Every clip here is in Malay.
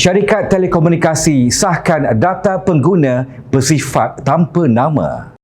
Syarikat telekomunikasi sahkan data pengguna bersifat tanpa nama.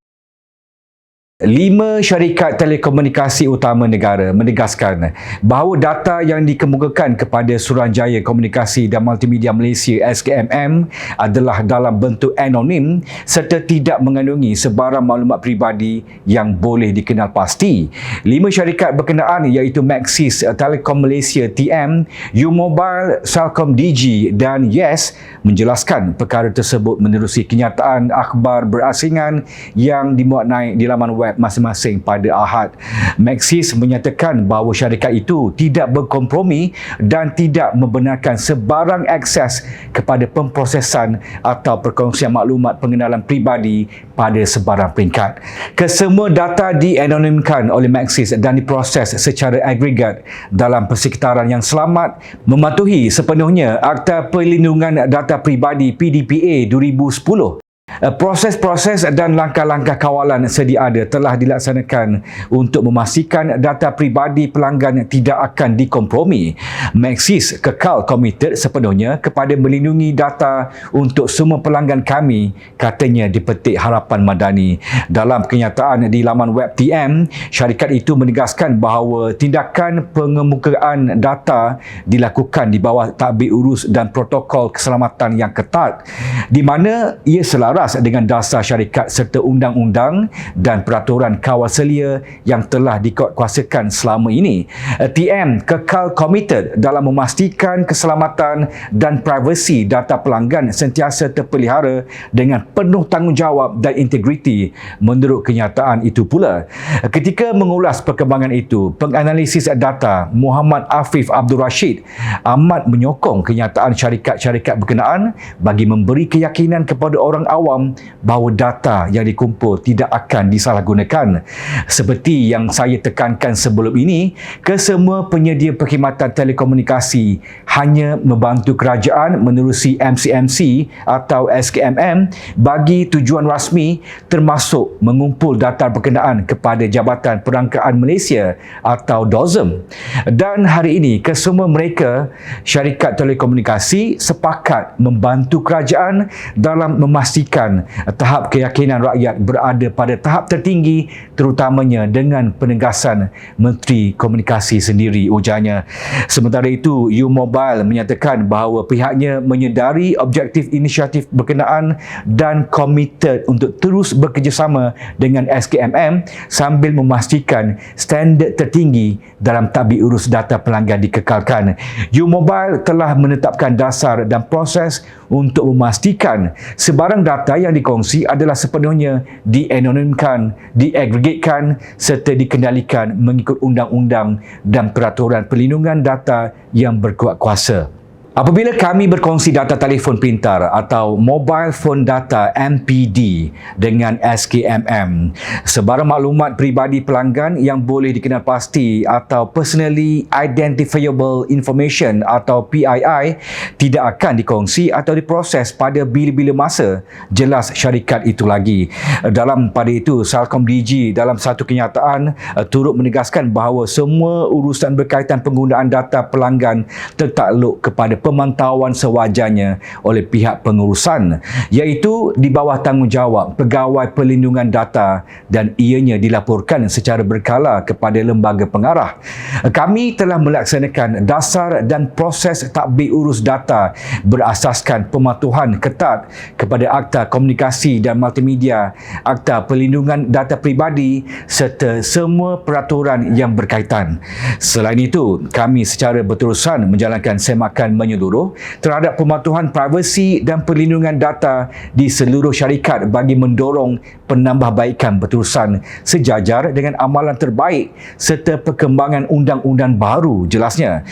Lima syarikat telekomunikasi utama negara menegaskan bahawa data yang dikemukakan kepada Suruhanjaya Komunikasi dan Multimedia Malaysia SKMM adalah dalam bentuk anonim serta tidak mengandungi sebarang maklumat peribadi yang boleh dikenal pasti. Lima syarikat berkenaan iaitu Maxis Telekom Malaysia TM, U-Mobile, Celcom DG dan Yes menjelaskan perkara tersebut menerusi kenyataan akhbar berasingan yang dimuat naik di laman web web masing-masing pada Ahad. Maxis menyatakan bahawa syarikat itu tidak berkompromi dan tidak membenarkan sebarang akses kepada pemprosesan atau perkongsian maklumat pengenalan pribadi pada sebarang peringkat. Kesemua data dianonimkan oleh Maxis dan diproses secara agregat dalam persekitaran yang selamat mematuhi sepenuhnya Akta Perlindungan Data Pribadi PDPA 2010 Eh, proses-proses dan langkah-langkah kawalan sedia ada telah dilaksanakan untuk memastikan data pribadi pelanggan tidak akan dikompromi. Maxis kekal komited sepenuhnya kepada melindungi data untuk semua pelanggan kami, katanya di petik Harapan Madani. Dalam kenyataan di laman web TM, syarikat itu menegaskan bahawa tindakan pengemukaan data dilakukan di bawah takbir urus dan protokol keselamatan yang ketat di mana ia selaras selaras dengan dasar syarikat serta undang-undang dan peraturan kawal selia yang telah dikuatkuasakan selama ini. TM kekal komited dalam memastikan keselamatan dan privasi data pelanggan sentiasa terpelihara dengan penuh tanggungjawab dan integriti menurut kenyataan itu pula. Ketika mengulas perkembangan itu, penganalisis data Muhammad Afif Abdul Rashid amat menyokong kenyataan syarikat-syarikat berkenaan bagi memberi keyakinan kepada orang awam awam bahawa data yang dikumpul tidak akan disalahgunakan. Seperti yang saya tekankan sebelum ini, kesemua penyedia perkhidmatan telekomunikasi hanya membantu kerajaan menerusi MCMC atau SKMM bagi tujuan rasmi termasuk mengumpul data berkenaan kepada Jabatan Perangkaan Malaysia atau DOZM. Dan hari ini, kesemua mereka syarikat telekomunikasi sepakat membantu kerajaan dalam memastikan memastikan tahap keyakinan rakyat berada pada tahap tertinggi terutamanya dengan penegasan Menteri Komunikasi sendiri ujarnya. Sementara itu, U-Mobile menyatakan bahawa pihaknya menyedari objektif inisiatif berkenaan dan komited untuk terus bekerjasama dengan SKMM sambil memastikan standard tertinggi dalam tabik urus data pelanggan dikekalkan. U-Mobile telah menetapkan dasar dan proses untuk memastikan sebarang data data yang dikongsi adalah sepenuhnya dianonimkan, diagregatkan serta dikendalikan mengikut undang-undang dan peraturan perlindungan data yang berkuat kuasa. Apabila kami berkongsi data telefon pintar atau mobile phone data MPD dengan SKMM, sebarang maklumat peribadi pelanggan yang boleh dikenal pasti atau personally identifiable information atau PII tidak akan dikongsi atau diproses pada bila-bila masa jelas syarikat itu lagi. Dalam pada itu, Salcom DG dalam satu kenyataan uh, turut menegaskan bahawa semua urusan berkaitan penggunaan data pelanggan tertakluk kepada pemantauan sewajarnya oleh pihak pengurusan iaitu di bawah tanggungjawab pegawai perlindungan data dan ianya dilaporkan secara berkala kepada lembaga pengarah. Kami telah melaksanakan dasar dan proses takbir urus data berasaskan pematuhan ketat kepada Akta Komunikasi dan Multimedia, Akta Perlindungan Data Pribadi serta semua peraturan yang berkaitan. Selain itu, kami secara berterusan menjalankan semakan menyeluruh menyeluruh terhadap pematuhan privasi dan perlindungan data di seluruh syarikat bagi mendorong penambahbaikan berterusan sejajar dengan amalan terbaik serta perkembangan undang-undang baru jelasnya.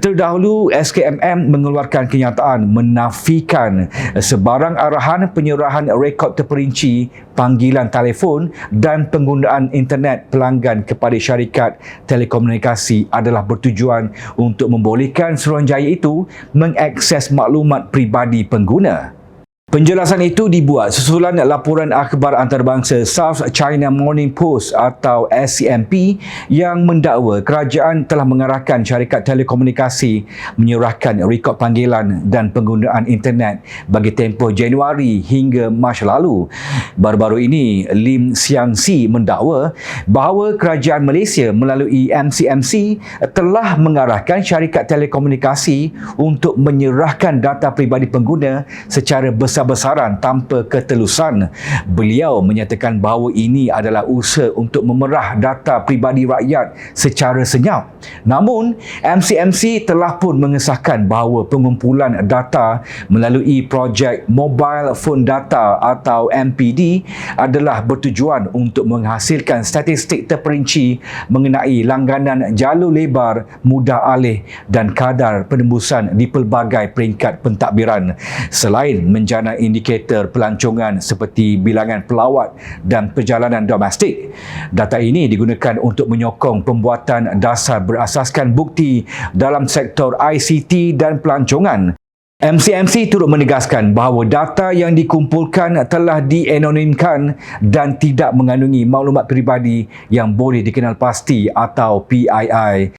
Terdahulu SKMM mengeluarkan kenyataan menafikan sebarang arahan penyerahan rekod terperinci panggilan telefon dan penggunaan internet pelanggan kepada syarikat telekomunikasi adalah bertujuan untuk membolehkan Suruhanjaya itu mengakses maklumat pribadi pengguna. Penjelasan itu dibuat susulan laporan akhbar antarabangsa South China Morning Post atau SCMP yang mendakwa kerajaan telah mengarahkan syarikat telekomunikasi menyerahkan rekod panggilan dan penggunaan internet bagi tempoh Januari hingga Mac lalu. Baru-baru ini, Lim Siang Si mendakwa bahawa kerajaan Malaysia melalui MCMC telah mengarahkan syarikat telekomunikasi untuk menyerahkan data pribadi pengguna secara besar besar-besaran tanpa ketelusan. Beliau menyatakan bahawa ini adalah usaha untuk memerah data pribadi rakyat secara senyap. Namun, MCMC telah pun mengesahkan bahawa pengumpulan data melalui projek Mobile Phone Data atau MPD adalah bertujuan untuk menghasilkan statistik terperinci mengenai langganan jalur lebar, mudah alih dan kadar penembusan di pelbagai peringkat pentadbiran. Selain menjana peranan indikator pelancongan seperti bilangan pelawat dan perjalanan domestik. Data ini digunakan untuk menyokong pembuatan dasar berasaskan bukti dalam sektor ICT dan pelancongan. MCMC turut menegaskan bahawa data yang dikumpulkan telah dienonimkan dan tidak mengandungi maklumat peribadi yang boleh dikenal pasti atau PII.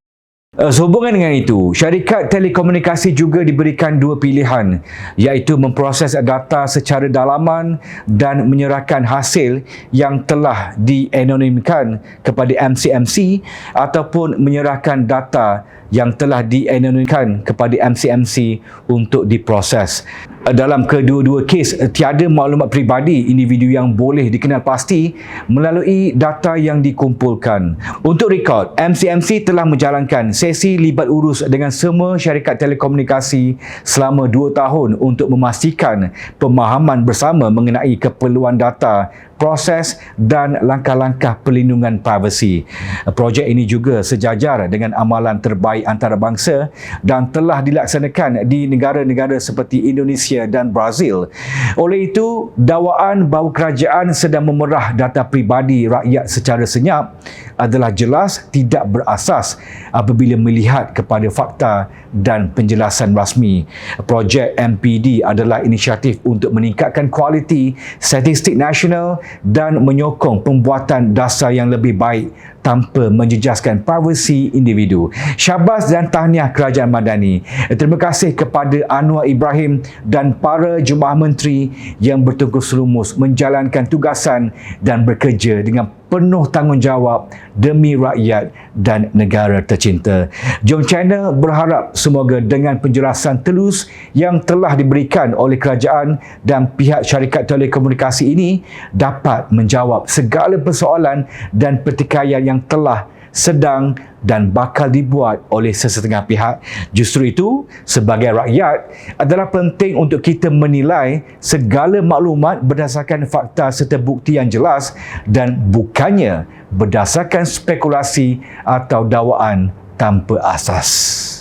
Uh, sehubungan dengan itu, syarikat telekomunikasi juga diberikan dua pilihan iaitu memproses data secara dalaman dan menyerahkan hasil yang telah dienonimkan kepada MCMC ataupun menyerahkan data yang telah dienonimkan kepada MCMC untuk diproses dalam kedua-dua kes tiada maklumat peribadi individu yang boleh dikenal pasti melalui data yang dikumpulkan. Untuk rekod, MCMC telah menjalankan sesi libat urus dengan semua syarikat telekomunikasi selama dua tahun untuk memastikan pemahaman bersama mengenai keperluan data proses dan langkah-langkah perlindungan privasi. Projek ini juga sejajar dengan amalan terbaik antarabangsa dan telah dilaksanakan di negara-negara seperti Indonesia dan Brazil. Oleh itu, dakwaan bahawa kerajaan sedang memerah data pribadi rakyat secara senyap adalah jelas tidak berasas apabila melihat kepada fakta dan penjelasan rasmi. Projek MPD adalah inisiatif untuk meningkatkan kualiti statistik nasional dan menyokong pembuatan dasar yang lebih baik tanpa menjejaskan privasi individu. Syabas dan tahniah Kerajaan Madani. Terima kasih kepada Anwar Ibrahim dan para jemaah menteri yang bertungkus lumus menjalankan tugasan dan bekerja dengan penuh tanggungjawab demi rakyat dan negara tercinta. Jom Channel berharap semoga dengan penjelasan telus yang telah diberikan oleh kerajaan dan pihak syarikat telekomunikasi ini dapat menjawab segala persoalan dan pertikaian yang telah sedang dan bakal dibuat oleh sesetengah pihak. Justru itu, sebagai rakyat, adalah penting untuk kita menilai segala maklumat berdasarkan fakta serta bukti yang jelas dan bukannya berdasarkan spekulasi atau dakwaan tanpa asas.